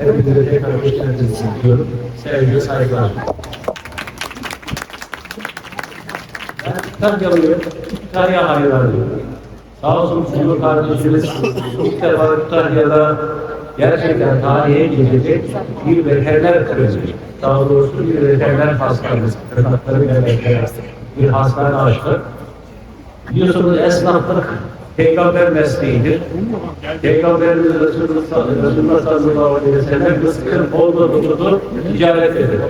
Hepinize tekrar hoş geldiniz diyorum. Sevgi, saygılar. Ben Kütahyalıyım. Kütahya hayranıyım. Sağ olsun Cumhur kardeşimiz ilk defa Kütahya'da gerçekten tarihe geçecek bir veteriner klinik, daha doğrusu bir veteriner hastanesi, tırnaklarıyla veteriner bir hastane açtı. Biliyorsunuz esnaflık peygamber mesleğidir. Peygamberimiz Resulullah sallallahu aleyhi ve sellem rızkın olduğunu ticaret edir.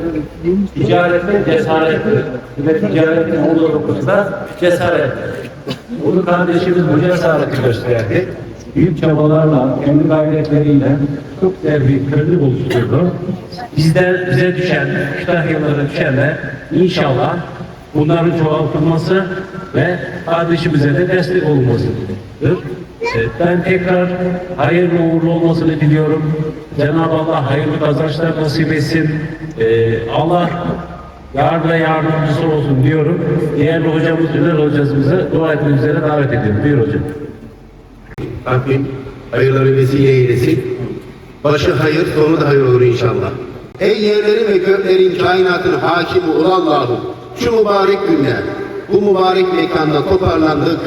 Ticaretin cesarettir. Ve ticaretin olduğunu da cesarettir. Bunu kardeşimiz bu cesareti gösterdi. Büyük çabalarla, kendi gayretleriyle çok güzel bir köprü oluşturdu. Bizden bize düşen, Kütahyalılara düşen de inşallah bunların çoğaltılması ve kardeşimize de destek olmasıdır. Ben tekrar hayırlı uğurlu olmasını diliyorum. Cenab-ı Allah hayırlı kazançlar nasip etsin. Ee, Allah yar ve yardımcısı olsun diyorum. Değerli hocamız Ünal hocamızı dua etmek üzere davet ediyorum. Buyur hocam. Rabbim hayırları vesile eylesin. Başı hayır, sonu da hayır olur inşallah. Ey yerlerin ve göklerin kainatın hakimi ol Allah'ım. Şu mübarek günde, bu mübarek mekanda toparlandık.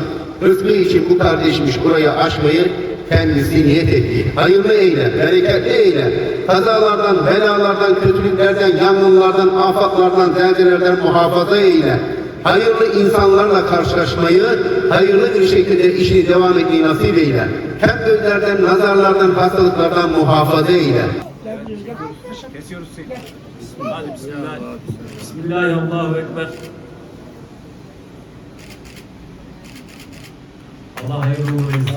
Rızkı için bu kardeşmiş burayı aşmayı kendisi niyet etti. Hayırlı eyle, bereketli eyle. Kazalardan, belalardan, kötülüklerden, yangınlardan, afatlardan, zelzelerden muhafaza eyle. Hayırlı insanlarla karşılaşmayı, hayırlı bir şekilde işini devam etmeyi nasip eyle. Hem gözlerden, nazarlardan, hastalıklardan muhafaza eyle. Bismillah, Allahu Ekber. Allah hayırlı uğurlu etsin.